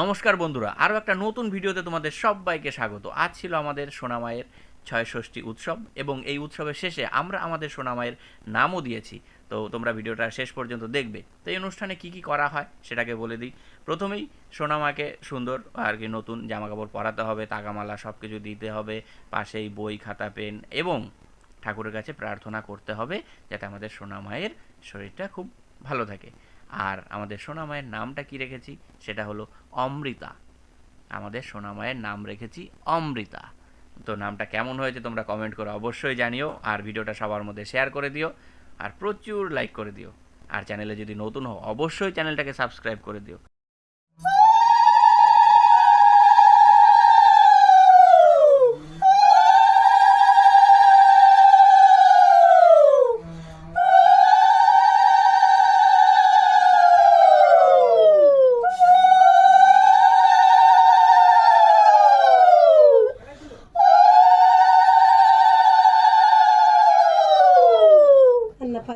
নমস্কার বন্ধুরা, আরও একটা নতুন ভিডিওতে তোমাদের সবাইকে স্বাগত। আজ ছিল আমাদের সোনামায়ের ছয় ষষ্ঠী উৎসব এবং এই উৎসবের শেষে আমরা আমাদের সোনামায়ের নামও দিয়েছি। তো তোমরা ভিডিওটা শেষ পর্যন্ত দেখবে। তো এই অনুষ্ঠানে কি কি করা হয় সেটাকে বলে দিই। প্রথমেই সোনামাকে সুন্দর আর কি নতুন জামা কাপড় পরাতে হবে তাকামালা সব কিছু দিতে হবে, পাশেই বই, খাতা, পেন এবং ঠাকুরের কাছে প্রার্থনা করতে হবে যাতে আমাদের সোনামায়ের শরীরটা খুব ভালো থাকে। আর আমাদের সোনামায়ের নামটা কি রেখেছি? সেটা হলো অমৃতা। আমাদের সোনামায়ের নাম রেখেছি অমৃতা। তো নামটা কেমন হয়েছে তোমরা কমেন্ট করে অবশ্যই জানিও, আর ভিডিওটা সবার মধ্যে শেয়ার করে দিও, আর প্রচুর লাইক করে দিও। আর চ্যানেলে যদি নতুন হও, অবশ্যই চ্যানেলটাকে সাবস্ক্রাইব করে দিও।